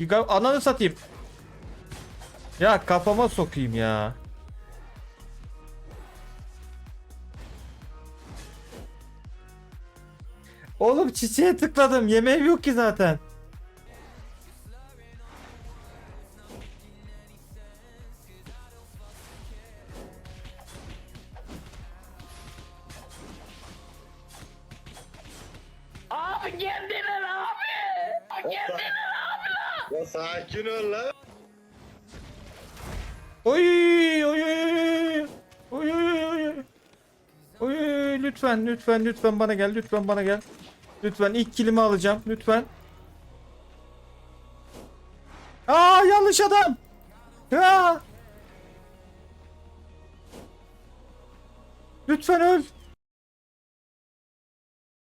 Giga ananı satayım. Ya kafama sokayım ya. Oğlum çiçeğe tıkladım. Yemeğim yok ki zaten. Abi geldiler abi. Abi. Ya sakin ol lan. Oy oy oy oy oy oy oy lütfen lütfen lütfen bana gel lütfen bana gel. Lütfen ilk kilimi alacağım lütfen. Aa yanlış adam. Ya. Lütfen öl.